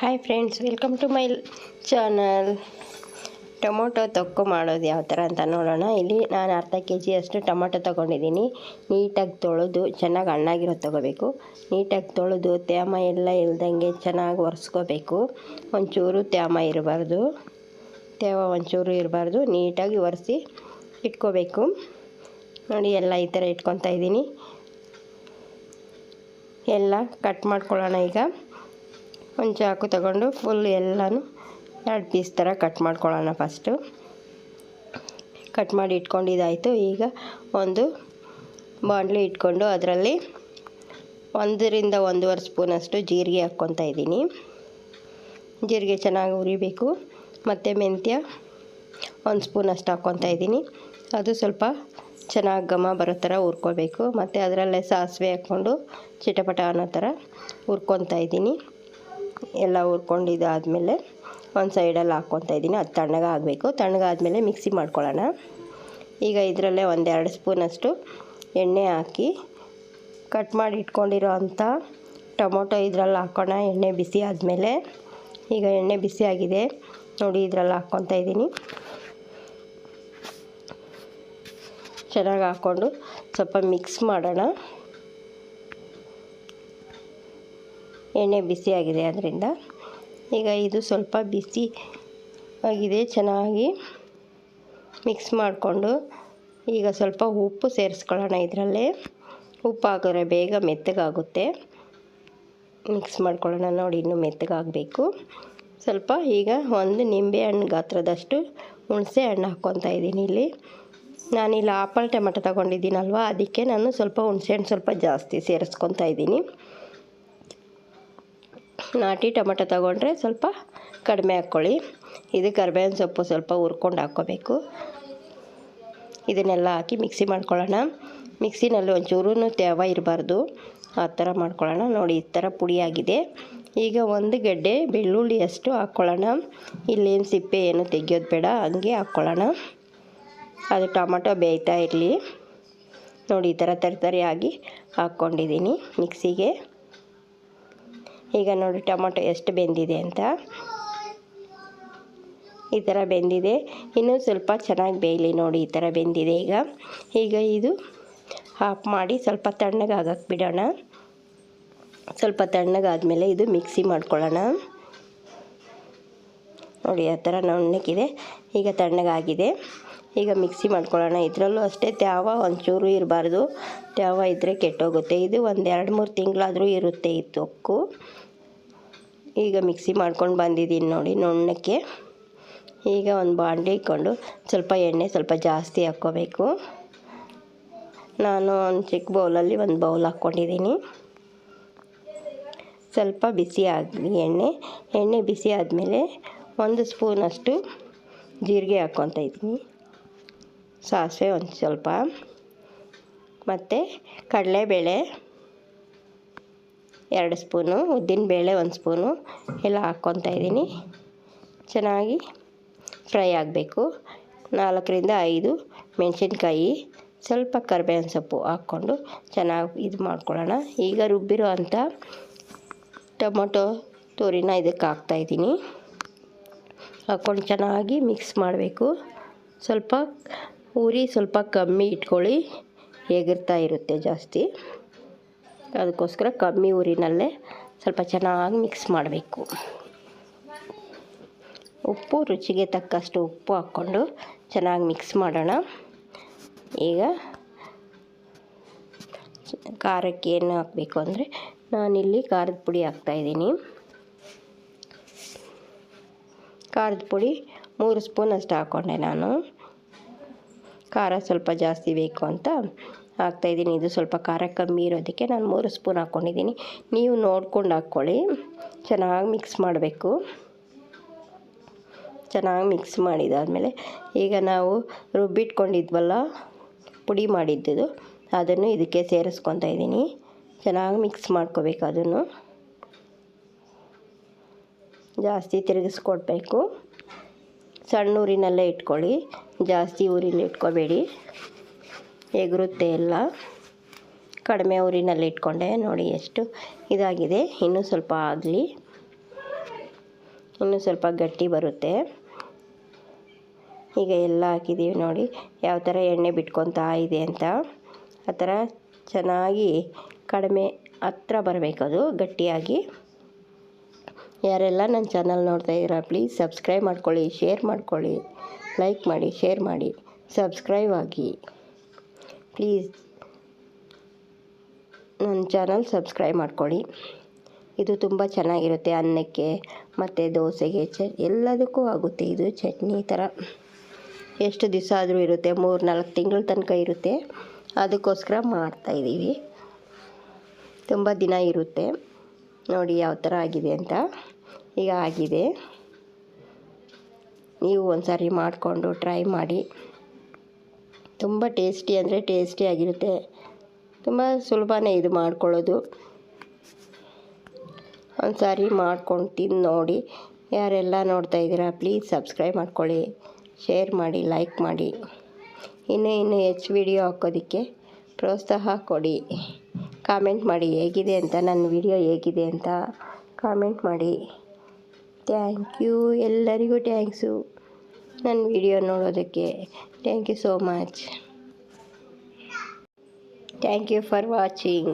Hi friends welcome to my channel tomato ತೊಕ್ಕು ಮಾಡೋದು ಯಾವ ಥರ ಅಂತ ನೋಡೋಣ. ಇಲ್ಲಿ ನಾನು ಅರ್ಧ ಕೆ ಜಿಯಷ್ಟು ಟೊಮೊಟೊ ತೊಗೊಂಡಿದ್ದೀನಿ. ನೀಟಾಗಿ ತೊಳೆದು ಚೆನ್ನಾಗಿ ಹಣ್ಣಾಗಿರೋದು ತೊಗೋಬೇಕು. ನೀಟಾಗಿ ತೊಳೆದು ತ್ಯಾಮ ಎಲ್ಲ ಇಲ್ದಂಗೆ ಚೆನ್ನಾಗಿ ಒರೆಸ್ಕೋಬೇಕು. ಒಂಚೂರು ತ್ಯಾಮ ಇರಬಾರ್ದು. ತ್ಯಾವ ಒಂಚೂರು ಇರಬಾರ್ದು. ನೀಟಾಗಿ ಒರೆಸಿ ಇಟ್ಕೋಬೇಕು. ನೋಡಿ, ಎಲ್ಲ ಈ ಥರ ಇಟ್ಕೊತಾ ಇದ್ದೀನಿ. ಎಲ್ಲ ಕಟ್ ಮಾಡ್ಕೊಳ್ಳೋಣ ಈಗ. ಒಂದು ಚಾಕು ತಗೊಂಡು ಫುಲ್ ಎಲ್ಲನೂ ಎರಡು ಪೀಸ್ ಥರ ಕಟ್ ಮಾಡ್ಕೊಳ್ಳೋಣ ಫಸ್ಟು ಕಟ್ ಮಾಡಿ ಇಟ್ಕೊಂಡಿದ್ದಾಯಿತು ಈಗ ಒಂದು ಬಾಂಡ್ಲಿ ಇಟ್ಕೊಂಡು ಅದರಲ್ಲಿ ಒಂದರಿಂದ ಒಂದೂವರೆ ಸ್ಪೂನಷ್ಟು ಜೀರಿಗೆ ಹಾಕ್ಕೊತಾ ಇದ್ದೀನಿ. ಜೀರಿಗೆ ಚೆನ್ನಾಗಿ ಉರಿಬೇಕು ಮತ್ತು ಮೆಂತ್ಯ ಒಂದು ಸ್ಪೂನಷ್ಟು ಹಾಕ್ಕೊತಾ ಇದ್ದೀನಿ. ಅದು ಸ್ವಲ್ಪ ಚೆನ್ನಾಗಿ ಘಮ ಬರೋ ಥರ ಹುರ್ಕೋಬೇಕು. ಮತ್ತು ಅದರಲ್ಲೇ ಸಾಸಿವೆ ಹಾಕ್ಕೊಂಡು ಚಿಟಪಟ ಅನ್ನೋ ಥರ ಹುರ್ಕೊತಾ ಇದ್ದೀನಿ. ಎಲ್ಲ ಹುರ್ಕೊಂಡಿದ್ದಾದಮೇಲೆ ಒಂದು ಸೈಡಲ್ಲಿ ಹಾಕ್ಕೊತಾ ಇದ್ದೀನಿ. ಅದು ತಣ್ಣಗಾಗಬೇಕು ತಣ್ಣಗಾದಮೇಲೆ ಮಿಕ್ಸಿ ಮಾಡ್ಕೊಳ್ಳೋಣ. ಈಗ ಇದರಲ್ಲೇ ಒಂದೆರಡು ಸ್ಪೂನಷ್ಟು ಎಣ್ಣೆ ಹಾಕಿ ಕಟ್ ಮಾಡಿ ಇಟ್ಕೊಂಡಿರೋ ಅಂಥ ಟೊಮೊಟೊ ಇದರಲ್ಲಿ ಹಾಕೋಣ. ಎಣ್ಣೆ ಬಿಸಿ ಆದಮೇಲೆ ಈಗ ಎಣ್ಣೆ ಬಿಸಿ ಆಗಿದೆ. ನೋಡಿ ಇದರಲ್ಲಿ ಹಾಕ್ಕೊತಾ ಇದ್ದೀನಿ. ಚೆನ್ನಾಗಿ ಹಾಕ್ಕೊಂಡು ಸ್ವಲ್ಪ ಮಿಕ್ಸ್ ಮಾಡೋಣ. ಎಣ್ಣೆ ಬಿಸಿಯಾಗಿದೆ ಅದರಿಂದ ಈಗ ಇದು ಸ್ವಲ್ಪ ಬಿಸಿ ಆಗಿದೆ, ಚೆನ್ನಾಗಿ ಮಿಕ್ಸ್ ಮಾಡಿಕೊಂಡು ಈಗ ಸ್ವಲ್ಪ ಉಪ್ಪು ಸೇರಿಸ್ಕೊಳ್ಳೋಣ ಇದರಲ್ಲೇ. ಉಪ್ಪು ಹಾಕಿದ್ರೆ ಬೇಗ ಮೆತ್ತಗಾಗುತ್ತೆ. ಮಿಕ್ಸ್ ಮಾಡ್ಕೊಳ್ಳೋಣ ನೋಡಿ ಇನ್ನೂ ಮೆತ್ತಗಾಗಬೇಕು. ಸ್ವಲ್ಪ ಈಗ ಒಂದು ನಿಂಬೆ ಹಣ್ಣು ಗಾತ್ರದಷ್ಟು ಹುಣಸೆ ಹಣ್ಣು ಹಾಕ್ಕೊತಾ ಇದ್ದೀನಿ ಇಲ್ಲಿ. ನಾನಿಲ್ಲಿ ಆಪಲ್ ಟೊಮೆಟೊ ತೊಗೊಂಡಿದ್ದೀನಲ್ವ, ಅದಕ್ಕೆ ನಾನು ಸ್ವಲ್ಪ ಹುಣಸೆ ಹಣ್ಣು ಸ್ವಲ್ಪ ಜಾಸ್ತಿ ಸೇರಿಸ್ಕೊತಾ ಇದ್ದೀನಿ. ನಾಟಿ ಟೊಮೆಟೊ ತೊಗೊಂಡ್ರೆ ಸ್ವಲ್ಪ ಕಡಿಮೆ ಹಾಕ್ಕೊಳ್ಳಿ. ಇದು ಕರ್ಬೇವಿನ ಸೊಪ್ಪು ಸ್ವಲ್ಪ ಹುರ್ಕೊಂಡು ಹಾಕ್ಕೋಬೇಕು. ಇದನ್ನೆಲ್ಲ ಹಾಕಿ ಮಿಕ್ಸಿ ಮಾಡ್ಕೊಳ್ಳೋಣ. ಮಿಕ್ಸಿನಲ್ಲಿ ಒಂಚೂರು ತೇವ ಇರಬಾರ್ದು. ಆ ಥರ ಮಾಡ್ಕೊಳ್ಳೋಣ. ನೋಡಿ, ಈ ಥರ ಪುಡಿಯಾಗಿದೆ. ಈಗ ಒಂದು ಗಡ್ಡೆ ಬೆಳ್ಳುಳ್ಳಿ ಅಷ್ಟು ಹಾಕ್ಕೊಳ್ಳೋಣ. ಇಲ್ಲೇನು ಸಿಪ್ಪೆ ಏನು ತೆಗಿಯೋದು ಬೇಡ, ಹಂಗೆ ಹಾಕ್ಕೊಳ್ಳೋಣ. ಅದು ಟೊಮೊಟೊ ಬೇಯ್ತಾ ಇರಲಿ. ನೋಡಿ, ಈ ಥರ ತರತರಿಯಾಗಿ ಹಾಕ್ಕೊಂಡಿದ್ದೀನಿ ಮಿಕ್ಸಿಗೆ. ಈಗ ನೋಡಿ ಟೊಮೊಟೊ ಎಷ್ಟು ಬೆಂದಿದೆ ಅಂತ. ಈ ಥರ ಬೆಂದಿದೆ. ಇನ್ನೂ ಸ್ವಲ್ಪ ಚೆನ್ನಾಗಿ ಬೇಯಲಿ ನೋಡಿ ಈ ಥರ ಬೆಂದಿದೆ ಈಗ. ಈಗ ಇದು ಹಾಫ್ ಮಾಡಿ ಸ್ವಲ್ಪ ತಣ್ಣಗಾಗಕ್ಕೆ ಬಿಡೋಣ. ಸ್ವಲ್ಪ ತಣ್ಣಗಾದಮೇಲೆ ಇದು ಮಿಕ್ಸಿ ಮಾಡ್ಕೊಳ್ಳೋಣ. ನೋಡಿ ಆ ಥರ ನುಣ್ಣಕ್ಕಿದೆ. ಈಗ ತಣ್ಣಗಾಗಿದೆ ಈಗ ಮಿಕ್ಸಿ ಮಾಡ್ಕೊಳ್ಳೋಣ. ಇದರಲ್ಲೂ ಅಷ್ಟೇ ತ್ಯಾವ ಒಂಚೂರು ಇರಬಾರ್ದು. ತ್ಯಾವ ಇದ್ದರೆ ಕೆಟ್ಟೋಗುತ್ತೆ. ಇದು ಒಂದು ಎರಡು ಮೂರು ತಿಂಗಳಾದರೂ ಇರುತ್ತೆ ಈ ತೊಕ್ಕು. ಈಗ ಮಿಕ್ಸಿ ಮಾಡ್ಕೊಂಡು ಬಂದಿದ್ದೀನಿ ನೋಡಿ ನುಣ್ಣಕ್ಕೆ. ಈಗ ಒಂದು ಬಾಂಡಿ ಇಟ್ಕೊಂಡು ಸ್ವಲ್ಪ ಎಣ್ಣೆ ಸ್ವಲ್ಪ ಜಾಸ್ತಿ ಹಾಕ್ಕೋಬೇಕು. ನಾನು ಒಂದು ಚಿಕ್ಕ ಬೌಲಲ್ಲಿ ಒಂದು ಬೌಲ್ ಹಾಕ್ಕೊಂಡಿದ್ದೀನಿ. ಸ್ವಲ್ಪ ಬಿಸಿ ಆಗಲಿ ಎಣ್ಣೆ ಎಣ್ಣೆ ಬಿಸಿ ಆದಮೇಲೆ ಒಂದು ಸ್ಪೂನಷ್ಟು ಜೀರಿಗೆ ಹಾಕ್ಕೊತಾ ಇದ್ದೀನಿ. ಸಾಸಿವೆ ಒಂದು ಸ್ವಲ್ಪ. ಮತ್ತು ಕಡಲೆಬೇಳೆ. ಎರಡು ಸ್ಪೂನು ಉದ್ದಿನಬೇಳೆ ಒಂದು ಸ್ಪೂನು, ಎಲ್ಲ ಹಾಕ್ಕೊತಾ ಇದ್ದೀನಿ. ಚೆನ್ನಾಗಿ ಫ್ರೈ ಆಗಬೇಕು. ನಾಲ್ಕರಿಂದ ಐದು ಮೆಣಸಿನ್ಕಾಯಿ, ಸ್ವಲ್ಪ ಕರ್ಬೇವಿನ ಸೊಪ್ಪು ಹಾಕ್ಕೊಂಡು ಚೆನ್ನಾಗಿ ಇದು ಮಾಡ್ಕೊಳ್ಳೋಣ. ಈಗ ರುಬ್ಬಿರೋ ಅಂಥ ಟೊಮೊಟೊ ತೂರಿನ ಇದಕ್ಕೆ ಹಾಕ್ತಾಯಿದ್ದೀನಿ ಹಾಕ್ಕೊಂಡು ಚೆನ್ನಾಗಿ ಮಿಕ್ಸ್ ಮಾಡಬೇಕು. ಸ್ವಲ್ಪ, ಉರಿ ಸ್ವಲ್ಪ ಕಮ್ಮಿ ಇಟ್ಕೊಳ್ಳಿ ಎಗರ್ತಾ ಇರುತ್ತೆ ಜಾಸ್ತಿ. ಅದಕ್ಕೋಸ್ಕರ ಕಮ್ಮಿ ಉರಿನಲ್ಲೇ ಸ್ವಲ್ಪ ಚೆನ್ನಾಗಿ ಮಿಕ್ಸ್ ಮಾಡಬೇಕು. ಉಪ್ಪು, ರುಚಿಗೆ ತಕ್ಕಷ್ಟು ಉಪ್ಪು ಹಾಕ್ಕೊಂಡು ಚೆನ್ನಾಗಿ ಮಿಕ್ಸ್ ಮಾಡೋಣ. ಈಗ ಖಾರಕ್ಕೆ ಏನು ಹಾಕಬೇಕು ಅಂದರೆ ನಾನಿಲ್ಲಿ ಖಾರದ ಪುಡಿ ಹಾಕ್ತಾಯಿದ್ದೀನಿ ಖಾರದ ಪುಡಿ ಮೂರು ಸ್ಪೂನ್ ಅಷ್ಟು ಹಾಕ್ಕೊಂಡೆ ನಾನು. ಖಾರ ಸ್ವಲ್ಪ ಜಾಸ್ತಿ ಬೇಕು ಅಂತ ಹಾಕ್ತಾಯಿದ್ದೀನಿ ಇದು ಸ್ವಲ್ಪ ಖಾರ ಕಮ್ಮಿ ಇರೋದಕ್ಕೆ ನಾನು ಮೂರು ಸ್ಪೂನ್ ಹಾಕ್ಕೊಂಡಿದ್ದೀನಿ. ನೀವು ನೋಡ್ಕೊಂಡು ಹಾಕ್ಕೊಳ್ಳಿ. ಚೆನ್ನಾಗಿ ಮಿಕ್ಸ್ ಮಾಡಬೇಕು. ಚೆನ್ನಾಗಿ ಮಿಕ್ಸ್ ಮಾಡಿದಾದಮೇಲೆ ಈಗ ನಾವು ರುಬ್ಬಿಟ್ಕೊಂಡಿದ್ವಲ್ಲ, ಪುಡಿ ಮಾಡಿದ್ದು ಅದನ್ನು ಇದಕ್ಕೆ ಸೇರಿಸ್ಕೊತಾ ಇದ್ದೀನಿ. ಚೆನ್ನಾಗಿ ಮಿಕ್ಸ್ ಮಾಡ್ಕೋಬೇಕು ಅದನ್ನು. ಜಾಸ್ತಿ ತಿರುಗಿಸ್ಕೊಡ್ಬೇಕು. ಸಣ್ಣ ಊರಿನಲ್ಲೇ ಇಟ್ಕೊಳ್ಳಿ. ಜಾಸ್ತಿ ಊರಿನಲ್ಲಿ ಇಟ್ಕೋಬೇಡಿ. ಎಗರುತ್ತೆ ಎಲ್ಲ ಕಡಿಮೆ ಊರಿನಲ್ಲಿ ಇಟ್ಕೊಂಡೆ ನೋಡಿ ಎಷ್ಟು ಇದಾಗಿದೆ. ಇನ್ನೂ ಸ್ವಲ್ಪ ಆಗಲಿ. ಇನ್ನೂ ಸ್ವಲ್ಪ ಗಟ್ಟಿ ಬರುತ್ತೆ. ಈಗ ಎಲ್ಲ ಹಾಕಿದ್ದೀವಿ ನೋಡಿ. ಯಾವ ಥರ ಎಣ್ಣೆ ಬಿಟ್ಕೊತಾ ಇದೆ ಅಂತ. ಆ ಥರ ಚೆನ್ನಾಗಿ ಕಡಿಮೆ ಹತ್ರ ಬರಬೇಕದು ಗಟ್ಟಿಯಾಗಿ. ಯಾರೆಲ್ಲ ನನ್ನ ಚಾನಲ್ ನೋಡ್ತಾ ಇದ್ದೀರಾ, ಪ್ಲೀಸ್ ಸಬ್ಸ್ಕ್ರೈಬ್ ಮಾಡ್ಕೊಳ್ಳಿ, ಶೇರ್ ಮಾಡ್ಕೊಳ್ಳಿ, ಲೈಕ್ ಮಾಡಿ, ಶೇರ್ ಮಾಡಿ, ಸಬ್ಸ್ಕ್ರೈಬ್ ಆಗಿ. ಪ್ಲೀಸ್ ನನ್ನ ಚಾನಲ್ ಸಬ್ಸ್ಕ್ರೈಬ್ ಮಾಡ್ಕೊಳ್ಳಿ. ಇದು ತುಂಬ ಚೆನ್ನಾಗಿರುತ್ತೆ ಅನ್ನಕ್ಕೆ, ಮತ್ತು ದೋಸೆಗೆ, ಚ, ಎಲ್ಲದಕ್ಕೂ ಆಗುತ್ತೆ ಇದು ಚಟ್ನಿ ಥರ. ಎಷ್ಟು ದಿವಸ ಆದರೂ ಇರುತ್ತೆ ಮೂರು ನಾಲ್ಕು ತಿಂಗಳ ತನಕ ಇರುತ್ತೆ. ಅದಕ್ಕೋಸ್ಕರ ಮಾಡ್ತಾಯಿದ್ದೀವಿ ತುಂಬ ದಿನ ಇರುತ್ತೆ. ನೋಡಿ ಯಾವ ಥರ ಆಗಿದೆ ಅಂತ. ಈಗ ಆಗಿದೆ. ನೀವು ಒಂದು ಸಾರಿ ಮಾಡಿಕೊಂಡು ಟ್ರೈ ಮಾಡಿ. ತುಂಬ ಟೇಸ್ಟಿ ಅಂದರೆ ಟೇಸ್ಟಿಯಾಗಿರುತ್ತೆ ತುಂಬ ಸುಲಭನೇ ಇದು ಮಾಡ್ಕೊಳ್ಳೋದು. ಒಂದು ಸಾರಿ ಮಾಡ್ಕೊಂಡು ತಿಂದು ನೋಡಿ. ಯಾರೆಲ್ಲ ನೋಡ್ತಾ ಇದ್ದೀರಾ, ಪ್ಲೀಸ್ ಸಬ್ಸ್ಕ್ರೈಬ್ ಮಾಡ್ಕೊಳ್ಳಿ. ಶೇರ್ ಮಾಡಿ, ಲೈಕ್ ಮಾಡಿ. ಇನ್ನೂ ಇನ್ನೂ ಹೆಚ್ಚು ವಿಡಿಯೋ ಹಾಕೋದಕ್ಕೆ ಪ್ರೋತ್ಸಾಹ ಕೊಡಿ. ಕಾಮೆಂಟ್ ಮಾಡಿ, ಹೇಗಿದೆ ಅಂತ, ನನ್ನ ವಿಡಿಯೋ ಹೇಗಿದೆ ಅಂತ ಕಾಮೆಂಟ್ ಮಾಡಿ. Thank you. ಎಲ್ಲರಿಗೂ ಥ್ಯಾಂಕ್ಸು. ನನ್ನ ವಿಡಿಯೋ ನೋಡೋದಕ್ಕೆ thank you so much thank you for watching